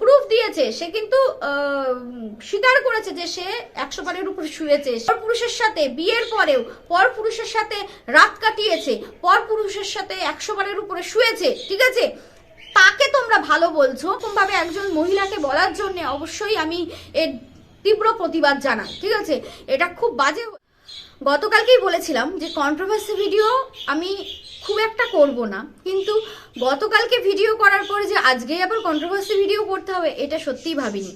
Proof দিয়েছে। সে কিন্তু স্বীকার করেছে যে সে একশো বারের উপরে শুয়েছে। পর পুরুষের সাথে, বিয়ের পরেও, পর পুরুষের সাথে রাত কাটিয়েছে, পর পুরুষের সাথে একশো বারের উপরে শুয়েছে, ঠিক আছে? তাকে তোমরা ভালো বলছো ভাবে একজন মহিলাকে বলার জন্য অবশ্যই আমি এর তীব্র প্রতিবাদ জানাই, ঠিক আছে? এটা খুব বাজে গতকালকেই বলেছিলাম যে কন্ট্রোভার্সি ভিডিও আমি খুব একটা করব না। কিন্তু গতকালকে ভিডিও করার পরে যে আজকেই আবার কন্ট্রোভার্সি ভিডিও করতে হবে, এটা সত্যিই ভাবিনি।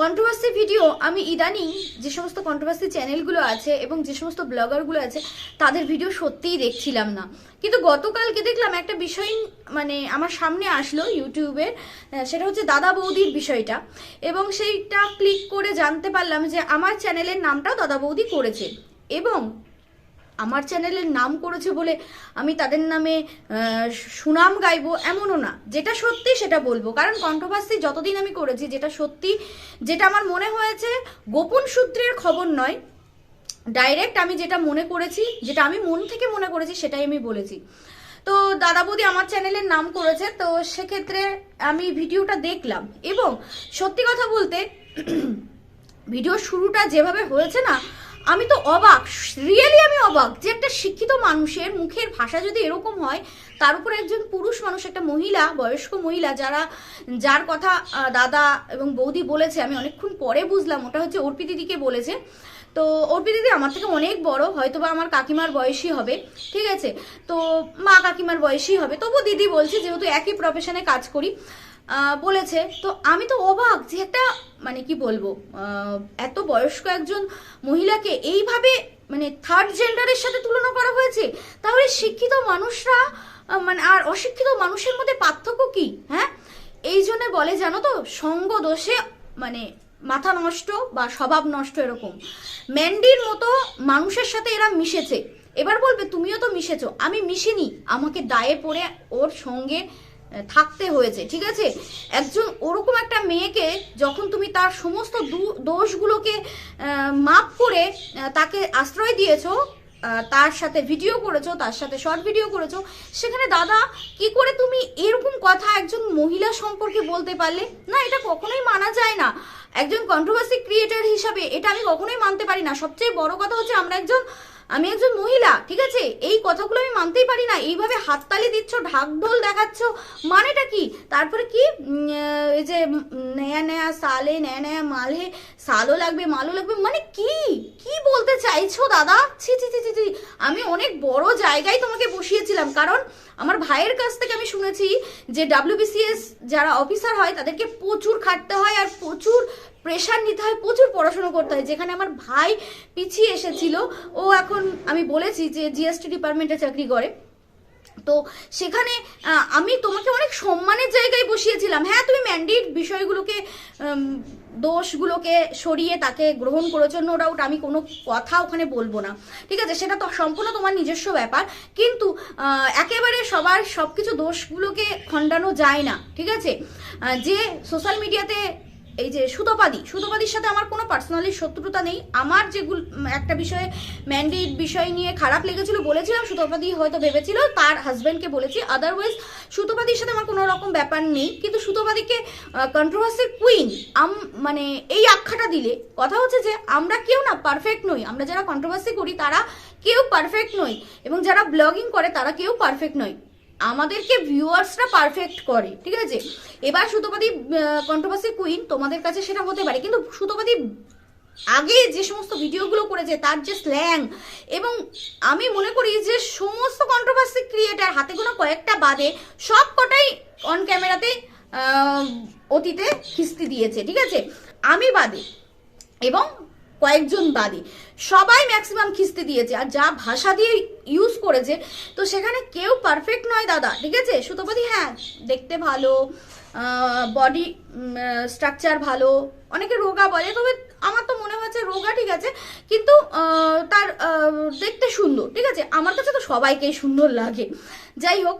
কন্ট্রোভার্সি ভিডিও আমি ইদানিং যে সমস্ত কন্ট্রোভার্সি চ্যানেলগুলো আছে এবং যে সমস্ত ব্লগারগুলো আছে, তাদের ভিডিও সত্যিই দেখছিলাম না। কিন্তু গতকালকে দেখলাম একটা বিষয় মানে আমার সামনে আসলো ইউটিউবের সেটা হচ্ছে দাদা বৌদির বিষয়টা। এবং সেইটা ক্লিক করে জানতে পারলাম যে আমার চ্যানেলের নামটাও দাদা বৌদি করেছে। এবং আমার চ্যানেলের নাম করেছে বলে আমি তাদের নামে সুনাম গাইবো এমনও না। যেটা সত্যি সেটা বলব। কারণ কন্ট্রোভার্সি যতদিন আমি করেছি, যেটা সত্যি, যেটা আমার মনে হয়েছে, গোপন সূত্রের খবর নয়। ডাইরেক্ট আমি যেটা মনে করেছি, যেটা আমি মন থেকে মনে করেছি, সেটাই আমি বলেছি। তো দাদা বৌদি আমার চ্যানেলের নাম করেছে, তো সেক্ষেত্রে আমি ভিডিওটা দেখলাম। এবং সত্যি কথা বলতে, ভিডিও শুরুটা যেভাবে হয়েছে না আমি তো অবাক রিয়েলি আমি অবাক যে একটা শিক্ষিত মানুষের মুখের ভাষা যদি এরকম হয়, তার উপর একজন পুরুষ মানুষ, একটা মহিলা, বয়স্ক মহিলা, যারা, যার কথা দাদা এবং বৌদি বলেছে, আমি অনেকক্ষণ পরে বুঝলাম, ওটা হচ্ছে অর্পি দিদিকে বলেছে। তো অর্পি দিদি আমার থেকে অনেক বড় হয়তো বা আমার কাকিমার বয়সী হবে, ঠিক আছে? তো মা কাকিমার বয়সী হবে তবু দিদি বলছে, যেহেতু একই প্রফেশনে কাজ করি বলেছে, তো আমি তো অবাক যে একটা মানে কি বলব এত বয়স্ক একজন মহিলাকে এইভাবে মানে থার্ড জেন্ডারের সাথে তুলনা করা হয়েছে, তাহলে শিক্ষিত মানুষরা মানে আর অশিক্ষিত মানুষের মধ্যে পার্থক্য কি হ্যাঁ? এই জন্য বলে, জানো তো, সঙ্গ দোষে মানে মাথা নষ্ট বা স্বভাব নষ্ট এরকম। ম্যান্ডির মতো মানুষের সাথে এরা মিশেছে। এবার বলবে, তুমিও তো মিশেছো। আমি মিশিনি। আমাকে দায়ে পড়ে ওর সঙ্গে থাকতে হয়েছে, ঠিক আছে? একজন ওরকম একটা মেয়েকে যখন তুমি তার সমস্ত দোষগুলোকে মাপ করে তাকে আশ্রয় দিয়েছ তার সাথে ভিডিও করেছ, তার সাথে শর্ট ভিডিও করেছ, সেখানে দাদা কি করে তুমি এরকম কথা একজন মহিলা সম্পর্কে বলতে পারলে? না, এটা কখনোই মানা যায় না। একজন কন্ট্রোভার্সি ক্রিয়েটার হিসাবে এটা আমি কখনোই মানতে পারি না। সবচেয়ে বড় কথা হচ্ছে আমরা একজন আমি একজন মহিলা, ঠিক আছে? এই কথাগুলো আমি মানতেই পারি না। এইভাবে হাততালি দিচ্ছ, ঢাকঢোল দেখাচ্ছ, মানেটা কি? তারপরে কি? এই যে নয়া নয়া, সালে নয়া নয়া, মালে, সালও লাগবে, মালও লাগবে মানে কি? কি বলতে চাইছো, দাদা? ছি ছি ছি ছি আমি অনেক বড় জায়গায় তোমাকে বসিয়েছিলাম, কারণ আমার ভাইয়ের কাছ থেকে আমি শুনেছি যে ডাব্লিউবিসিএস যারা অফিসার হয়, তাদেরকে প্রচুর খাটতে হয় আর প্রচুর প্রেশার নিতে হয়, প্রচুর পড়াশোনা করতে হয়। যেখানে আমার ভাই পিছিয়ে এসেছিল, ও এখন আমি বলেছি যে জিএসটি ডিপার্টমেন্টে চাকরি করে। তো সেখানে আমি তোমাকে অনেক সম্মানের জায়গায় বসিয়েছিলাম। হ্যাঁ তুমি ম্যান্ডির বিষয়গুলোকে দোষগুলোকে সরিয়ে তাকে গ্রহণ করেছ নো ডাউট আমি কোনো কথা ওখানে বলব না। ঠিক আছে, সেটা তো সম্পূর্ণ তোমার নিজস্ব ব্যাপার। কিন্তু একেবারে সবার সব কিছু দোষগুলোকে খণ্ডানো যায় না। ঠিক আছে? যে সোশ্যাল মিডিয়াতে এই যে সুতোপাদি, সুতোপাদির সাথে আমার কোনো পার্সোনালি শত্রুতা নেই। আমার যেগুলো একটা বিষয়ে ম্যান্ডির বিষয় নিয়ে খারাপ লেগেছিল, বলেছিলাম, সুতোপাদি হয়তো ভেবেছিল, তার হাজব্যান্ডকে বলেছি। আদারওয়াইজ সুতোপাদির সাথে আমার কোনো রকম ব্যাপার নেই। কিন্তু সুতোপাদিকে কন্ট্রোভার্সির কুইন আম মানে এই আখ্যাটা দিলে, কথা হচ্ছে যে আমরা কেউ না পারফেক্ট নই। আমরা যারা কন্ট্রোভার্সি করি, তারা কেউ পারফেক্ট নই। এবং যারা ব্লগিং করে, তারা কেউ পারফেক্ট নয় আমাদেরকে ভিউয়ার্সরা পারফেক্ট করে, ঠিক আছে? এবার সুতোপাদি কন্ট্রোভার্সি কুইন তোমাদের কাছে সেটা হতে পারে, কিন্তু সুতোপাদি আগে যে সমস্ত ভিডিওগুলো করেছে, তার যে স্ল্যাং এবং আমি মনে করি যে সমস্ত কন্ট্রোভার্সি ক্রিয়েটার হাতে কোনো কয়েকটা বাদে সব কটাই অন ক্যামেরাতে অতীতে খিস্তি দিয়েছে, ঠিক আছে? আমি বাদে এবং কয়েকজন বাদী। সবাই ম্যাক্সিমাম খিস্তি দিয়েছে, আর যা ভাষা দিয়ে ইউজ করেছে, তো সেখানে কেউ পারফেক্ট নয় দাদা, ঠিক আছে? সুতোপতি হ্যাঁ দেখতে ভালো বডি স্ট্রাকচার ভালো, অনেকে রোগা বলে, তবে আমার তো মনে হচ্ছে রোগা ঠিক আছে, কিন্তু তার দেখতে সুন্দর, ঠিক আছে? আমার কাছে সবাইকেই সুন্দর লাগে। যাই হোক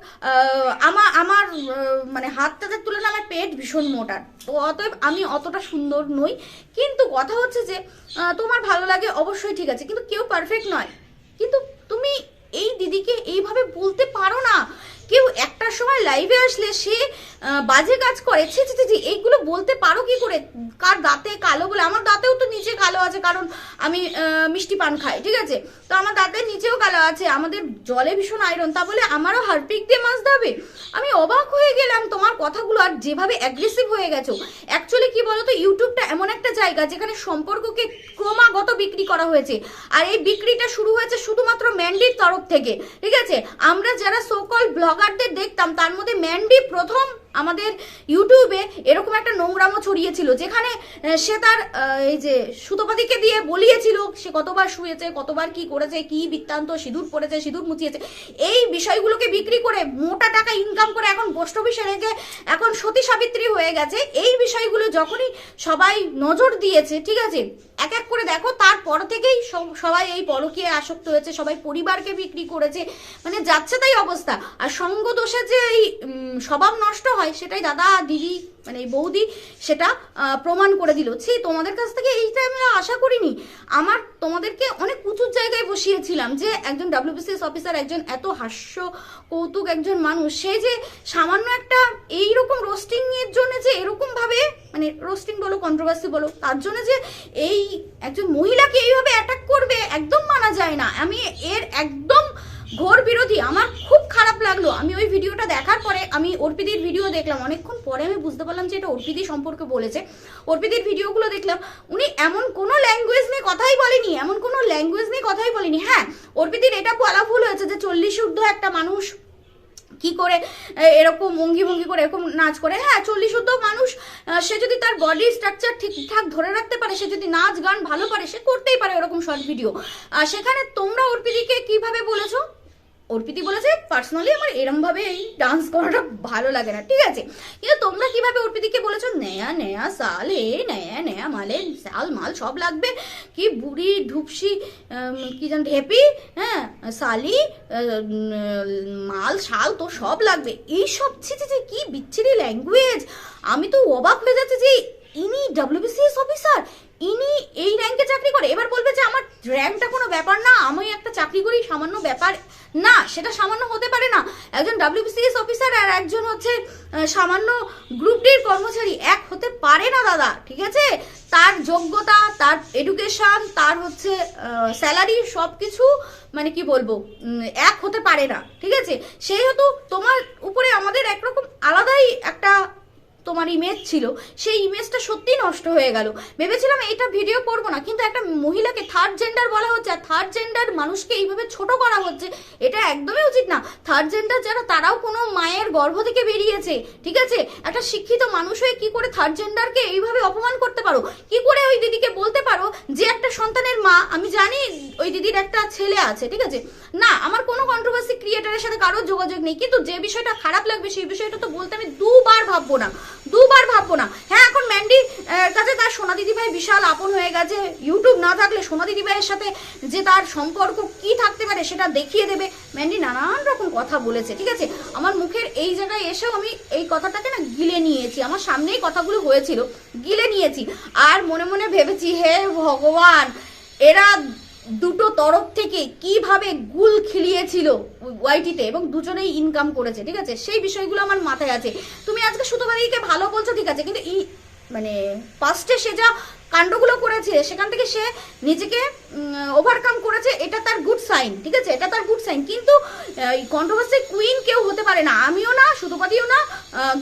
আমার আমার মানে হাতটাতে তুলনায় আমার পেট ভীষণ মোটা। তো অতএব আমি অতটা সুন্দর নই। কিন্তু কথা হচ্ছে যে তোমার ভালো লাগে অবশ্যই ঠিক আছে। কিন্তু কেউ পারফেক্ট নয়। কিন্তু তুমি এই দিদিকে এইভাবে বলতে পারো না। কেউ একটার সময় লাইভে আসলে সে বাজে কাজ করে। ছি ছি ছি, এইগুলো বলতে পারো কি করে? কার দাঁতে কালো বলে? আমার দাঁতেও তো নিচে কালো আছে কারণ আমি মিষ্টি পান খাই ঠিক আছে? তো আমার দাঁতের নিচেও কালো আছে আমাদের জলে ভীষণ আয়রন তা বলে আমারও হারপিক দিয়ে মাছ দাবে আমি অবাক হয়ে গেলাম তোমার কথাগুলো আর যেভাবে অ্যাগ্রেসিভ হয়ে গেছো। অ্যাকচুয়ালি কি বলতো ইউটিউবটা এমন একটা জায়গা যেখানে সম্পর্ককে ক্রমাগত বিক্রি করা হয়েছে। আর এই বিক্রিটা শুরু হয়েছে শুধুমাত্র ম্যান্ডির তরফ থেকে ঠিক আছে? আমরা যারা সোকল ব্লগারদের দেখতাম তার মধ্যে ম্যান্ডি প্রথম আমাদের ইউটিউবে এরকম একটা নোংরামো ছড়িয়েছিল, যেখানে সে তার এই যে সুতোপাতিকে দিয়ে বলিয়েছিল, সে কতবার শুয়েছে, কতবার কি করেছে, কি বৃত্তান্ত, সিঁদুর পড়েছে সিঁদুর মুছিয়েছে, এই বিষয়গুলোকে বিক্রি করে মোটা টাকা ইনকাম করে এখন পোস্ট অফিসে রেখে এখন সতী সাবিত্রী হয়ে গেছে। এই বিষয়গুলো যখনই সবাই নজর দিয়েছে, ঠিক আছে, এক এক করে দেখো, তারপর থেকেই সবাই এই পরকীয় আসক্ত হয়েছে, সবাই পরিবারকে বিক্রি করেছে মানে যাচ্ছে তাই অবস্থা। আর সঙ্গ দোষে যে এই স্বভাব নষ্ট হয় সেটাই দাদা, দিদি মানে এই বৌদি সেটা প্রমাণ করে দিল। ছি, তোমাদের কাছ থেকে এইটা আমি আশা করিনি। আমার তোমাদেরকে অনেক উঁচুর জায়গায় বসিয়েছিলাম যে একজন ডাব্লিউবিসিএস অফিসার একজন এত হাস্য কৌতুক একজন মানুষ, সে যে সামান্য একটা এইরকম রোস্টিং এর জন্য যে এরকম ভাবে মানে রোস্টিং বলো কন্ট্রোভার্সি বলো, তার জন্য যে এই একজন মহিলাকে এইভাবে অ্যাটাক করবে একদম মানা যায় না। আমি এর একদম ঘোর বিরোধী, আমার খুব খারাপ লাগল। আমি ওই ভিডিওটা দেখার পরে আমি অর্পিদির ভিডিও দেখলাম। অনেকক্ষণ পরে আমি বুঝতে পারলাম যে এটা অর্পিদি সম্পর্কে বলেছে। অর্পিদির ভিডিওগুলো দেখলাম, উনি এমন কোনো ল্যাঙ্গুয়েজ নিয়ে কথাই বলেনি, এমন কোনো ল্যাঙ্গুয়েজ নিয়ে কথাই বলেনি। হ্যাঁ অর্পিদির এটা বলা ভুল হয়েছে যে চল্লিশ ঊর্ধ্ব একটা মানুষ কি করে এরকম অঙ্গি ভঙ্গি করে, এরকম নাচ করে। হ্যাঁ চল্লিশ ঊর্ধ্ব মানুষ সে যদি তার বডি স্ট্রাকচার ঠিকঠাক ধরে রাখতে পারে, সে যদি নাচ গান ভালো পারে, সে করতেই পারে ওরকম শর্ট ভিডিও সেখানে তোমরা অর্পিদিকে কীভাবে বলেছ? অর্পিতি বলেছে পার্সোনালি আমার এরম ভাবে এই ডান্স করাটা ভালো লাগে না ঠিক আছে? কিন্তু তোমরা কীভাবে অর্পিতিকে বলেছ? নেয়া নেয়া সাল এ নেয়া নেয়া মালে সাল মাল সব লাগবে। কি বুড়ি ঢুপসি কি যেন ঢেপি হ্যাঁ সালি মাল শাল তো সব লাগবে। এইসব ছি ছি, কি বিচ্ছিরি ল্যাঙ্গুয়েজ আমি তো অবাক হয়ে যাচ্ছে যে ইনি ডাব্লিউবিসিএস অফিসার ইনি এই র্যাঙ্কে চাকরি করে। এবার বলবে যে আমার র্যাঙ্কটা কোনো ব্যাপার না, আমি একটা চাকরি করি, সামান্য ব্যাপার না, সেটা সামান্য হতে পারে না। একজন ডাব্লিউবিসিএস অফিসার আর একজন হচ্ছে সামান্য গ্রুপ ডির কর্মচারী, এক হতে পারে না দাদা, ঠিক আছে? তার যোগ্যতা, তার এডুকেশন তার হচ্ছে স্যালারি সব কিছু মানে কি বলব এক হতে পারে না, ঠিক আছে? সেহেতু তোমার উপরে আমাদের একরকম আলাদাই একটা তোমার ইমেজ ছিল, সেই ইমেজটা সত্যি নষ্ট হয়ে গেল। ভেবেছিলাম এটা ভিডিও করব না, কিন্তু একটা মহিলাকে থার্ড জেন্ডার বলা হচ্ছে, আর থার্ড জেন্ডার মানুষকে এইভাবে ছোট করা হচ্ছে, এটা একদমই উচিত না। থার্ড জেন্ডার যারা, তারাও কোনো মায়ের গর্ভ থেকে বেরিয়েছে, ঠিক আছে? একটা শিক্ষিত মানুষ হয়ে কি করে থার্ড জেন্ডারকে এইভাবে অপমান করতে পারো? কি করে ওই দিদিকে বলতে পারো যে একটা সন্তানের মা, আমি জানি ওই দিদির একটা ছেলে আছে, ঠিক আছে? না, আমার কোনো কন্ট্রোভার্সি ক্রিয়েটারের সাথে কারোর যোগাযোগ নেই, কিন্তু যে বিষয়টা খারাপ লাগবে, সেই বিষয়টা তো বলতে আমি দুবার ভাববো না। দুবার ভাববো না। হ্যাঁ এখন ম্যান্ডি কাছে তার সোনা দিদিভাই বিশাল আপন হয়ে গেছে। ইউটিউব না থাকলে সোনা দিদিভাইয়ের সাথে যে তার সম্পর্ক কি থাকতে পারে সেটা দেখিয়ে দেবে। ম্যান্ডি নানান রকম কথা বলেছে, ঠিক আছে? আমার মুখের এই জায়গায় এসেও আমি এই কথাটাকে না গিলে নিয়েছি। আমার সামনেই কথাগুলো হয়েছিল, গিলে নিয়েছি। আর মনে মনে ভেবেছি, হে ভগবান, এরা দুটো তরফ থেকে কীভাবে গুল খিলিয়েছিল ওয়াইটিতে এবং দুজনেই ইনকাম করেছে, ঠিক আছে? সেই বিষয়গুলো আমার মাথায় আছে। তুমি আজকে সুতোবাদিকে ভালো বলছো, ঠিক আছে, কিন্তু এই মানে পাস্টে সে যা কাণ্ডগুলো করেছে, সেখান থেকে সে নিজেকে ওভারকাম করেছে, এটা তার গুড সাইন ঠিক আছে? এটা তার গুড সাইন কিন্তু কন্ট্রোভার্সি কুইন কেউ হতে পারে না। আমিও না সুতোপাদিও না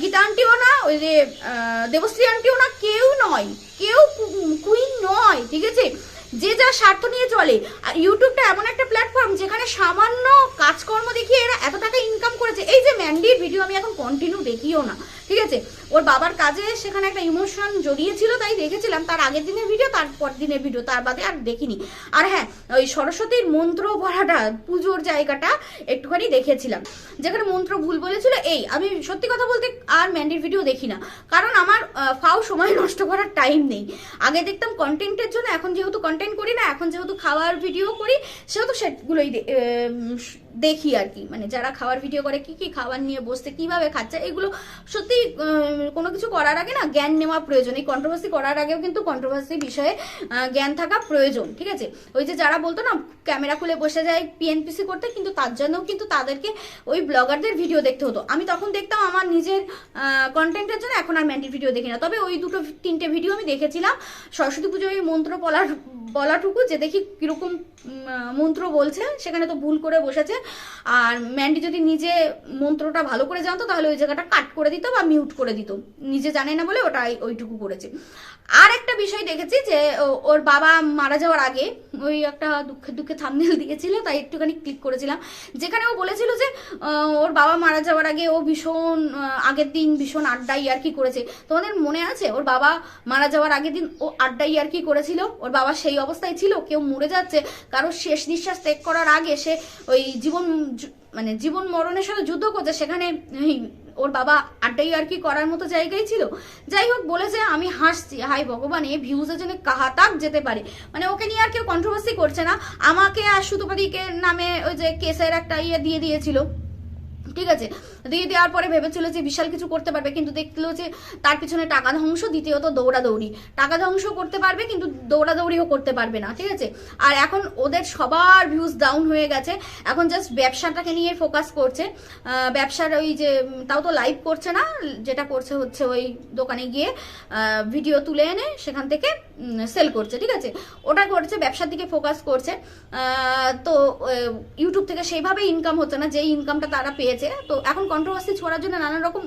গীতা আন্টিও না, ওই যে দেবশ্রী আন্টিও না, কেউ নয়। কেউ কুইন নয়, ঠিক আছে? যে যা স্বার্থ নিয়ে চলে। আর ইউটিউবটা এমন একটা প্ল্যাটফর্ম যেখানে সামান্য কাজকর্ম দেখিয়ে এরা এত টাকা ইনকাম করেছে। এই যে ম্যান্ডির ভিডিও আমি এখন কন্টিনিউ দেখিও না। ঠিক আছে? ওর বাবার কাজে সেখানে একটা ইমোশন জড়িয়েছিল, তাই দেখেছিলাম। তার আগের দিনের ভিডিও তারপর দিনের ভিডিও তার বাদে আর দেখিনি। আর হ্যাঁ ওই সরস্বতীর মন্ত্র পড়াটা, পুজোর জায়গাটা একটুখানি দেখেছিলাম। যেখানে মন্ত্র ভুল বলেছিল, এই, আমি সত্যি কথা বলতে আর ম্যান্ডির ভিডিও দেখি না। কারণ আমার ফাও সময় নষ্ট করার টাইম নেই। আগে দেখতাম কন্টেন্টের জন্য, এখন যেহেতু কন্টেন্ট করি না, এখন যেহেতু খাওয়ার ভিডিও করি, সেহেতু সেগুলোই দেখি আর কি। মানে যারা খাওয়ার ভিডিও করে, কি কি খাবার নিয়ে বসতে কীভাবে খাচ্ছে, এগুলো সত্যি কোনো কিছু করার আগে না জ্ঞান নেওয়া প্রয়োজন। এই কন্ট্রোভার্সি করার আগেও কিন্তু কন্ট্রোভার্সি বিষয়ে জ্ঞান থাকা প্রয়োজন, ঠিক আছে? ওই যে যারা বলতো না ক্যামেরা খুলে বসে যায় পিএনপিসি করতে, কিন্তু তার জন্যও কিন্তু তাদেরকে ওই ব্লগারদের ভিডিও দেখতে হতো। আমি তখন দেখতাম আমার নিজের কন্টেন্টের জন্য এখন আর ম্যান্ডির ভিডিও দেখি না। তবে ওই দুটো তিনটে ভিডিও আমি দেখেছিলাম। সরস্বতী পুজোয় ওই মন্ত্র বলার, বলাটুকু যে দেখি কীরকম মন্ত্র বলছে, সেখানে তো ভুল করে বসেছে। আর ম্যান্ডি যদি নিজে মন্ত্রটা ভালো করে জানতো, তাহলে ওই জায়গাটা কাট করে দিত বা মিউট করে দিত। নিজে জানে না বলে ওটা ওইটুকু করেছে। আর একটা বিষয় দেখেছি যে ওর বাবা মারা যাওয়ার আগে ওই একটা দুঃখে দুঃখে থামনেল দিয়েছিল, তাই একটুখানি ক্লিক করেছিলাম। যেখানে ও বলেছিল যে ওর বাবা মারা যাওয়ার আগে ও ভীষণ আগের দিন ভীষণ আড্ডা ইয়ার্কি করেছে। তোমাদের মনে আছে, ওর বাবা মারা যাওয়ার আগের দিন ও আড্ডা ইয়ার্কি করেছিল? ওর বাবা সেই অবস্থায় ছিল? কেউ মরে যাচ্ছে? কারও শেষ নিঃশ্বাস ত্যাগ করার আগে সে ওই জীবন মানে জীবন মরণের সাথে যুদ্ধ করছে? সেখানে ওর বাবা আড্ডাই আর কি করার মতো জায়গায় ছিল? যাই হোক বলে যে আমি হাসছি। হাই ভগবান এ ভিউজের জন্য কাহাতাক যেতে পারে। মানে ওকে নিয়ে আর কেউ কন্ট্রোভার্সি করছে না। আমাকে আর সুতোপাদিকে নামে ওই যে কেসের একটা ইয়ে দিয়ে দিয়েছিল। ঠিক আছে? দিয়ে দেওয়ার পরে ভেবেছিল যে বিশাল কিছু করতে পারবে, কিন্তু দেখল যে তার পিছনে টাকা ধ্বংস, দ্বিতীয়ত দৌড়াদৌড়ি। টাকা ধ্বংস করতে পারবে, কিন্তু দৌড়াদৌড়িও করতে পারবে না, ঠিক আছে? আর এখন ওদের সবার ভিউজ ডাউন হয়ে গেছে। এখন জাস্ট ব্যবসাটাকে নিয়ে ফোকাস করছে। ব্যবসার ওই যে, তাও তো লাইভ করছে না, যেটা করছে হচ্ছে ওই দোকানে গিয়ে ভিডিও তুলে এনে সেখান থেকে সেল করছে, ঠিক আছে? ওটা করছে, ব্যবসার দিকে ফোকাস করছে। তো ইউটিউব থেকে সেইভাবে ইনকাম হচ্ছে না যে ইনকামটা তারা পেয়েছে তো এখন কন্ট্রোভার্সি ছড়ার জন্য নানান রকম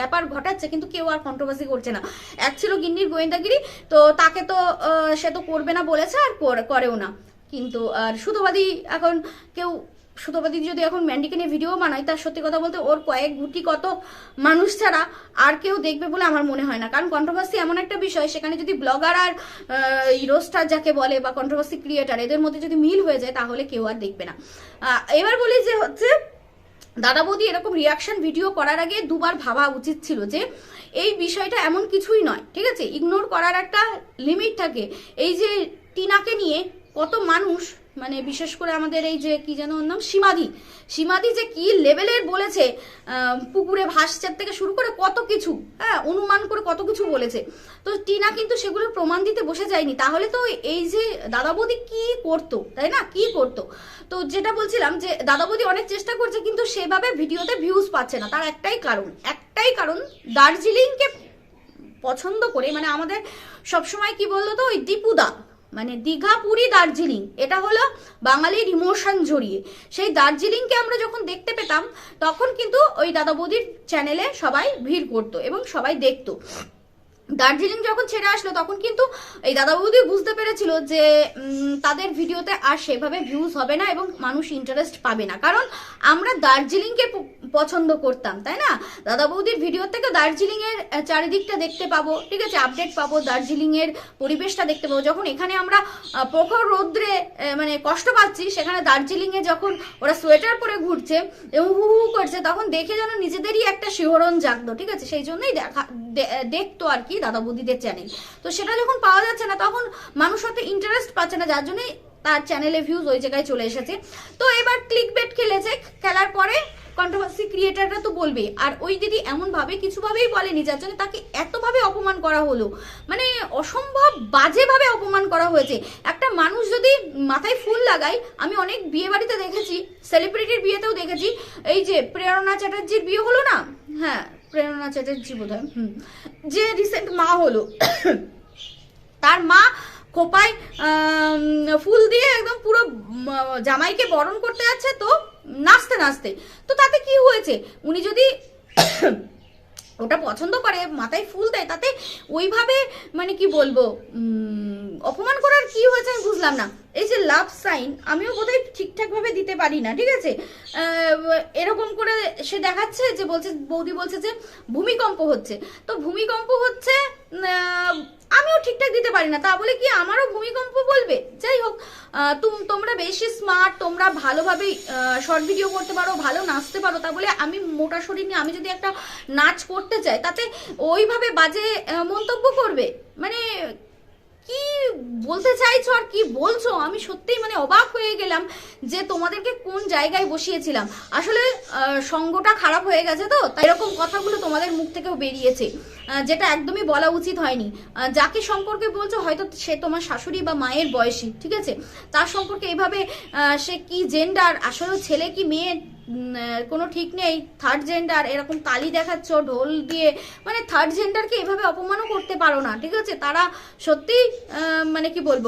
ব্যাপার ঘটাচ্ছে, কিন্তু কেউ আর কন্ট্রোভার্সি করছে না। এক ছিল গিন্নির গোয়েন্দাগিরি, তো তাকে তো সে তো করবে না বলেছে আর করেও না। কিন্তু, আর সুতোবাদী এখন কেউ, সুতোবাদী যদি এখন ম্যান্ডিকে নিয়ে ভিডিও বানায়, তার সত্যি কথা বলতে ওর কয়েক গুটি কত মানুষ ছাড়া আর কেউ দেখবে বলে আমার মনে হয় না। কারণ কন্ট্রোভার্সি এমন একটা বিষয়, সেখানে যদি ব্লগার আর রোস্টার যাকে বলে বা কন্ট্রোভার্সি ক্রিয়েটার এদের মধ্যে যদি মিল হয়ে যায়, তাহলে কেউ আর দেখবে না। এবার বলি যে হচ্ছে দাদা বৌদি এরকম রিয়াকশন ভিডিও করার আগে দুবার ভাবা উচিত ছিল যে এই বিষয়টা এমন কিছুই নয়, ঠিক আছে? ইগনোর করার একটা লিমিট থাকে। এই যে টিনাকে নিয়ে কত মানুষ মানে বিশেষ করে আমাদের এই যে, কি যেন ওর নাম? সীমাদি। সীমাদি যে কি লেভেলের বলেছে পুকুরে ভাসচার থেকে শুরু করে কত কিছু হ্যাঁ অনুমান করে কত কিছু বলেছে। তো টিনা কিন্তু সেগুলোর প্রমাণ দিতে বসে যায়নি। তাহলে তো এই যে দাদা বৌদি কি করতো, তাই না? কি করতো? তো যেটা বলছিলাম যে দাদা বৌদি অনেক চেষ্টা করছে, কিন্তু সেভাবে ভিডিওতে ভিউজ পাচ্ছে না। তার একটাই কারণ একটাই কারণ, দার্জিলিংকে পছন্দ করে মানে আমাদের সবসময় কি বলতো, ওই দীপুদা। মানে দীঘা, পুরী, দার্জিলিং। এটা হলো বাঙালির ইমোশন জড়িয়ে। সেই দার্জিলিংকে আমরা যখন দেখতে পেতাম, তখন কিন্তু ওই দাদা বৌদির চ্যানেলে সবাই ভিড় করতো এবং সবাই দেখতো। দার্জিলিং যখন ছেড়ে আসলো, তখন কিন্তু এই দাদা বৌদি বুঝতে পেরেছিল যে তাদের ভিডিওতে আর সেভাবে ভিউজ হবে না এবং মানুষ ইন্টারেস্ট পাবে না। কারণ আমরা দার্জিলিংকে পছন্দ করতাম, তাই না? দাদা বৌদির ভিডিও থেকে দার্জিলিং এর চারিদিকটা দেখতে পাবো, ঠিক আছে? আপডেট পাবো দার্জিলিং এর পরিবেশটা দেখতে পাবো। যখন এখানে আমরা প্রখর রৌদ্রে মানে কষ্ট পাচ্ছি, সেখানে দার্জিলিং এ যখন ওরা সোয়েটার পরে ঘুরছে, এবং হু হু করছে, তখন দেখে যেন নিজেদেরই একটা শিহরণ জাগতো ঠিক আছে? সেই জন্যই দেখা দেখতো আর কি। দাদা বৌদিদের চ্যানেল তো সেটা যখন পাওয়া যাচ্ছে না, তখন মানুষ হয়তো ইন্টারেস্ট পাচ্ছে না, যার জন্যই তার চ্যানেলে ভিউজ ওই জায়গায় চলে এসেছে। তো এবার ক্লিক বেট খেলেছে, খেলার পরে কন্ট্রোভার্সি ক্রিয়েটাররা তো বলবে, আর ওই দিদি এমন ভাবে কিছু ভাবেই বলেনি, যার জন্য তাকে এতভাবে অপমান করা হলো। মানে অসম্ভব বাজেভাবে অপমান করা হয়েছে। একটা মানুষ যদি মাথায় ফুল লাগায়, আমি অনেক বিয়ে বাড়িতে দেখেছি সেলিব্রিটির বিয়েতেও দেখেছি, এই যে প্রেরণা চ্যাটার্জির বিয়ে হলো না? হ্যাঁ প্রেরণা চ্যাটার্জি হয় যে রিসেন্ট মা হলো, তার মা খোপায় ফুল দিয়ে একদম পুরো জামাইকে বরণ করতে যাচ্ছে তো, নাচতে নাচতে। তো তাতে কি হয়েছে? উনি যদি ওটা পছন্দ করে, মাথায় ফুল দেয়, তাতে ওইভাবে মানে কি বলব অপমান করার কি হয়েছে আমি বুঝলাম না। এই যে লাভ সাইন আমিও বোধহয় ঠিকঠাক ভাবে দিতে পারি না, ঠিক আছে? এরকম করে সে দেখাচ্ছে যে বলছে, বৌদি বলছে যে ভূমিকম্প হচ্ছে। তো ভূমিকম্প হচ্ছে আমিও ঠিকঠাক দিতে পারি না। তা বলে কি আমারও ভূমিকম্প বলবে? যাই হোক তুম- তোমরা বেশি স্মার্ট তোমরা ভালোভাবে শর্ট ভিডিও করতে পারো, ভালো নাচতে পারো। তা বলে আমি মোটা শরীর নিয়ে আমি যদি একটা নাচ করতে চাই, তাতে ওইভাবে বাজে মন্তব্য করবে? মানে কি বলতে চাইছো আর কি বলছো? আমি সত্যিই মানে অবাক হয়ে গেলাম যে তোমাদেরকে কোন জায়গায় বসিয়েছিলাম। আসলে সঙ্গটা খারাপ হয়ে গেছে তো তাই এরকম কথাগুলো তোমাদের মুখ থেকেও বেরিয়েছে। যেটা একদমই বলা উচিত হয়নি। যাকে সম্পর্কে বলছো হয়তো সে তোমার শাশুড়ি বা মায়ের বয়সী ঠিক আছে? তার সম্পর্কে এইভাবে আহ, সে কি জেন্ডার আসলে ছেলে কি মেয়ে কোনো ঠিক নেই। থার্ড জেন্ডার এরকম তালি দেখাচ্ছ, ঢোল দিয়ে। মানে থার্ড জেন্ডারকে এভাবে অপমানও করতে পারো না, ঠিক আছে? তারা সত্যি মানে কি বলব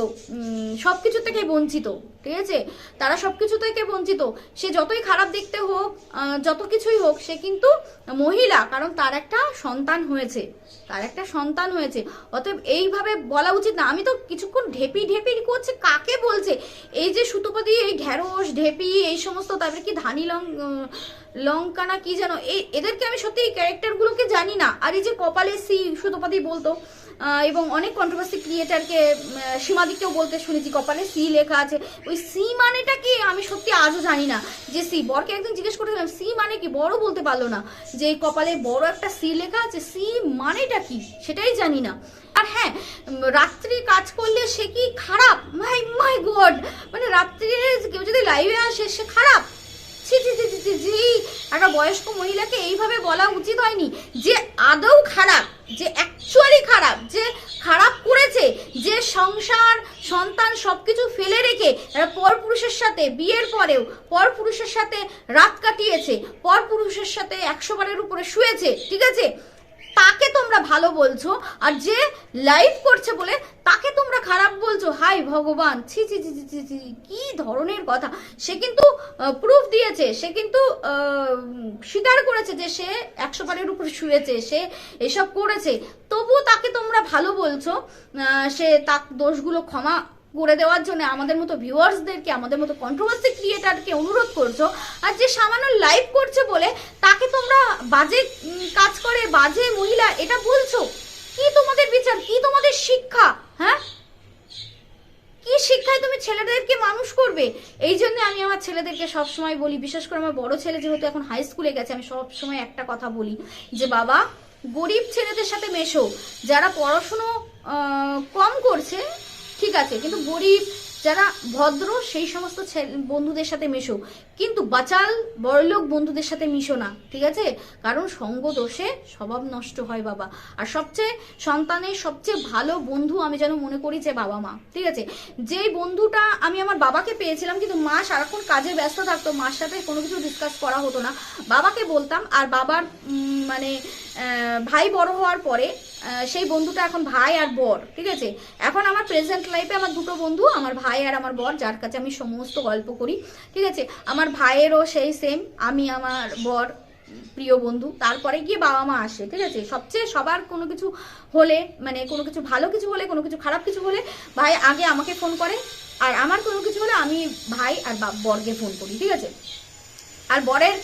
সব কিছু থেকে বঞ্চিত, ঠিক আছে? তারা সব কিছু থেকে বঞ্চিত। সে যতই খারাপ দেখতে হোক যত কিছুই হোক, সে কিন্তু মহিলা, কারণ তার একটা সন্তান হয়েছে। তার একটা সন্তান হয়েছে। অতএব এইভাবে বলা উচিত না। আমি তো কিছুক্ষণ ঢেপি ঢেপি করছে, কাকে বলছে? এই যে সুতোপাতি এই ঢেঁড়স, ঢেপি, এই সমস্ত, তারপরে কি ধানি লং লঙ্কা না কি যেন এই এদেরকে আমি সত্যি এই ক্যারেক্টারগুলোকে জানি না। আর এই যে কপালে সি সুতোপাতি বলতো এবং অনেক কন্ট্রোভার্সি ক্রিয়েটারকে সীমাদিকেও বলতে শুনেছি, কপালে সি লেখা আছে। ওই সি মানেটা কি, আমি সত্যি আজও জানি না। যে সি, বরকে একদিন জিজ্ঞেস করেছিলাম, সি মানে কি? বড় বলতে পারল না। যে কপালে বড় একটা সি লেখা আছে, সি মানেটা কি? সেটাই জানি না। আর হ্যাঁ রাত্রি কাজ করলে সে কি খারাপ? মাই মাই গড মানে রাত্রিরে কেউ যদি লাইভে আসে, সে খারাপ? একটা বয়স্ক মহিলাকে এইভাবে বলা উচিত হয়নি যে আদৌ খারাপ, যে অ্যাকচুয়ালি খারাপ, যে খারাপ করেছে, যে সংসার, সন্তান সবকিছু ফেলে রেখে পরপুরুষের সাথে বিয়ের পরেও পরপুরুষের সাথে রাত কাটিয়েছে, পরপুরুষের সাথে একশো বারের উপরে শুয়েছে, ঠিক আছে? তাকে তোমরা ভালো বলছো আর যে লাইভ করছে বলে তাকে তোমরা খারাপ বলছো। হাই ভগবান, ছি ছি ছি ছি ছি কি ধরনের কথা? সে কিন্তু প্রুফ দিয়েছে, সে কিন্তু স্বীকার করেছে যে সে একশো বারের উপর শুয়েছে, সে এসব করেছে। তবুও তাকে তোমরা ভালো বলছো সে তার দোষগুলো ক্ষমা করে দেওয়ার জন্য আমাদের মতো ভিউয়ার্সদেরকে, আমাদের মতো কন্ট্রোভার্সি ক্রিয়েটারকে অনুরোধ করছ আর যে সামান্য লাইভ করছে বলে তাকে তোমরা বাজে কাজ করে, বাজে মহিলা, এটা বলছো? কি তোমাদের বিচার? কি তোমাদের শিক্ষা? হ্যাঁ? কি শিক্ষায় তুমি ছেলেদেরকে মানুষ করবে? এই জন্য আমি আমার ছেলেদেরকে সব সময় বলি, বিশেষ করে আমার বড় ছেলে যেহেতু এখন হাই স্কুলে গেছে, আমি সব সময় একটা কথা বলি যে, বাবা, গরিব ছেলেদের সাথে মেশো। যারা পড়াশুনো কম করছে আছে, কিন্তু গরিব যারা ভদ্র, সেই সমস্ত বন্ধুদের সাথে মেশো। কিন্তু বাচাল, বড়লোক বন্ধুদের সাথে মিশো না, ঠিক আছে? কারণ সঙ্গ দোষে স্বভাব নষ্ট হয় বাবা। আর সবচেয়ে সন্তানের সবচেয়ে ভালো বন্ধু আমি যেন মনে করি যে বাবা মা, ঠিক আছে? যেই বন্ধুটা আমি আমার বাবাকে পেয়েছিলাম, কিন্তু মা সারাক্ষণ কাজে ব্যস্ত থাকতো, মার সাথে কোনো কিছু ডিসকাস করা হতো না। বাবাকে বলতাম, আর বাবার মানে ভাই বড় হওয়ার পরে সেই বন্ধুটা এখন ভাই আর বর, ঠিক আছে? এখন আমার প্রেজেন্ট লাইফে আমার দুটো বন্ধু, আমার ভাই আর আমার বর, যার কাছে আমি সমস্ত গল্প করি, ঠিক আছে? আমার ভাইয়েরও সেই সেম আমি আমার বর, প্রিয় বন্ধু। তারপরে গিয়ে বাবা মা আসে, ঠিক আছে? সবচেয়ে সবার কোনো কিছু হলে মানে কোনো কিছু ভালো কিছু হলে, কোনো কিছু খারাপ কিছু হলে, ভাই আগে আমাকে ফোন করে। আর আমার কোনো কিছু হলে আমি ভাই আর বরকে ফোন করি, ঠিক আছে? আর বরের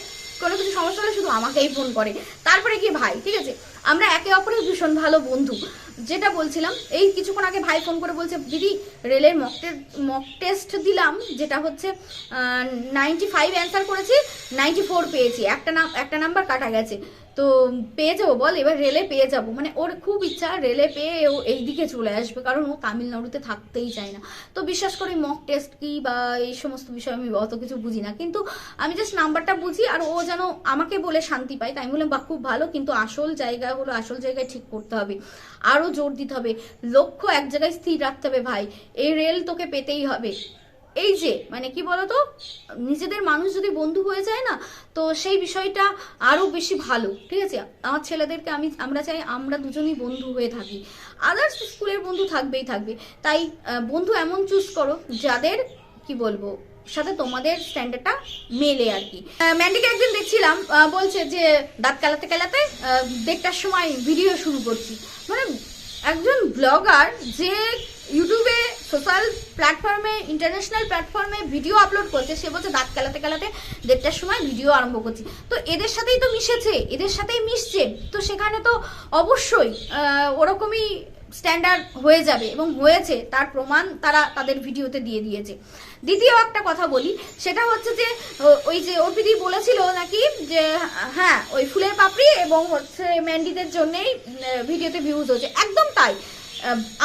কোনো কিছু সমস্যা হলে শুধু আমাকেই ফোন করে। তারপরে কি ভাই, ঠিক আছে? আমরা একে অপরের ভীষণ ভালো বন্ধু। যেটা বলছিলাম, এই কিছুক্ষণ আগে ভাই ফোন করে বলছে, দিদি, রেলের মক মক টেস্ট দিলাম, যেটা হচ্ছে নাইনটি ফাইভ অ্যান্সার করেছি নাইনটি ফোর পেয়েছি। একটা নাম, একটা নাম্বার কাটা গেছে। তো পেয়ে যাব বল, এবার রেলে পেয়ে যাব। মানে ওর খুব ইচ্ছা রেলে পেয়ে ও এই দিকে চলে আসবে, কারণ ও তামিলনাড়ুতে থাকতেই চায় না। তো বিশ্বাস করি মক টেস্ট কি বা এই সমস্ত বিষয়ে আমি অত কিছু বুঝি না। কিন্তু আমি জাস্ট নাম্বারটা বুঝি, আর ও যেন আমাকে বলে শান্তি পায়। তাই বললাম বা খুব ভালো, কিন্তু আসল জায়গা হলো, আসল জায়গায় ঠিক করতে হবে। আরও জোর দিতে হবে। লক্ষ্য এক জায়গায় স্থির রাখতে হবে, ভাই। এই রেল তোকে পেতেই হবে। এই যে মানে কি বলতো, নিজেদের মানুষ যদি বন্ধু হয়ে যায় না, তো সেই বিষয়টা আরও বেশি ভালো, ঠিক আছে? আমার ছেলেদেরকে আমি, আমরা চাই আমরা দুজনই বন্ধু হয়ে থাকি। আদার্স স্কুলের বন্ধু থাকবেই থাকবে। তাই বন্ধু এমন চুজ করো যাদের, কি বলব, সাথে তোমাদের স্ট্যান্ডার্ডটা মেলে আর কি। ম্যান্ডিকে একদিন দেখছিলাম বলছে যে, দাঁত কালাতে কালাতে দেড়টার সময় ভিডিও শুরু করছি। মানে একজন ব্লগার যে ইউটিউবে সোশ্যাল প্ল্যাটফর্মে, ইন্টারন্যাশনাল প্ল্যাটফর্মে ভিডিও আপলোড করছে। সে বলছে, দাঁত কালাতে কালাতে দেড়টার সময় ভিডিও আরম্ভ করছি। তো এদের সাথেই তো মিশেছে, এদের সাথেই মিশছে। তো সেখানে তো অবশ্যই ওরকমই স্ট্যান্ডার্ড হয়ে যাবে এবং হয়েছে। তার প্রমাণ তারা তাদের ভিডিওতে দিয়ে দিয়েছে। দ্বিতীয় একটা কথা বলি, সেটা হচ্ছে যে ওই যে অর্পিদি বলেছিল নাকি যে হ্যাঁ ওই ফুলের পাপড়ি এবং হচ্ছে ম্যান্ডিদের জন্যেই ভিডিওতে ভিউজ হচ্ছে একদম তাই।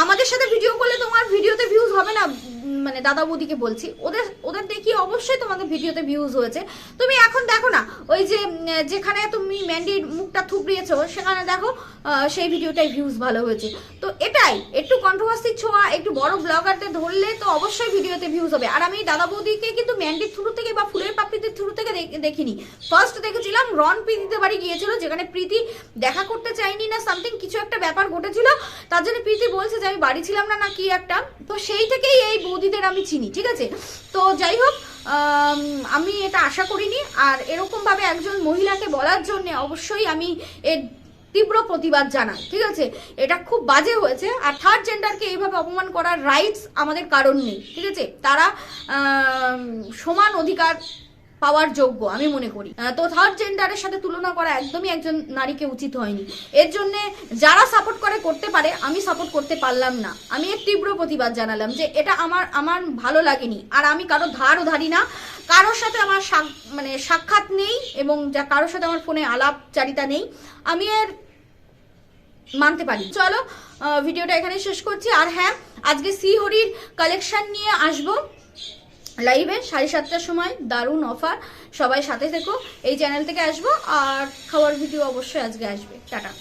আমাদের সাথে ভিডিও করলে তোমার ভিডিওতে ভিউজ হবে না। মানে দাদা বৌদিকে বলছি, ওদের ওদের দেখি অবশ্যই তোমাদের ভিডিওতে ভিউজ হয়েছে। তুমি এখন দেখো না, ওই যে যেখানে তুমি ম্যান্ডির মুখটা থুবড়িয়েছো, সেখানে দেখো সেই ভিডিওটাই ভিউজ ভালো হয়েছে। তো এটাই, একটু কন্ট্রোভার্সি ছোঁয়া, একটু বড় ব্লগারদের ধরলে তো অবশ্যই ভিডিওতে ভিউজ হবে। আর আমি দাদা বৌদিকে কিন্তু ম্যান্ডির থ্রু থেকে বা ফুলের পাপড়িদের থ্রু থেকে দেখ- দেখিনি। ফার্স্ট দেখেছিলাম, রন প্রীতিতে বাড়ি গিয়েছিল, যেখানে প্রীতি দেখা করতে চাইনি না সামথিং কিছু একটা ব্যাপার ঘটেছিল। তার জন্য প্রীতি বলছে যে, আমি বাড়ি ছিলাম না না কি একটা। তো সেই থেকেই এই বৌদিদের আমি চিনি, ঠিক আছে? তো যাই হোক, আমি এটা আশা করিনি। আর এরকমভাবে একজন মহিলাকে বলার জন্য অবশ্যই আমি এর তীব্র প্রতিবাদ জানাই, ঠিক আছে? এটা খুব বাজে হয়েছে। আর থার্ড জেন্ডারকে এইভাবে অপমান করার রাইটস আমাদের কারণ নেই, ঠিক আছে? তারা সমান অধিকার পাওয়ার যোগ্য, আমি মনে করি। তো থার্ড জেন্ডারের সাথে তুলনা করা একদমই একজন নারীকে উচিত হয়নি। এর জন্য যারা সাপোর্ট করে, করতে পারে, আমি সাপোর্ট করতে পারলাম না। আমি এর তীব্র প্রতিবাদ জানালাম যে এটা আমার আমার ভালো লাগেনি। আর আমি কারও ধারও ধারি না। কারোর সাথে আমার মানে সাক্ষাৎ নেই এবং যা, কারোর সাথে আমার ফোনে আলাপচারিতা নেই। আমি এর মানতে পারি। চলো ভিডিওটা এখানে শেষ করছি। আর হ্যাঁ আজকে সি হরির কালেকশন নিয়ে আসব। লাইভে সাড়ে সাতটার সময় দারুণ অফার সবাই সাথে থেকো, এই চ্যানেল থেকে আসব, আর খাওয়ার ভিডিও অবশ্যই আজকে আসবে। টাটা।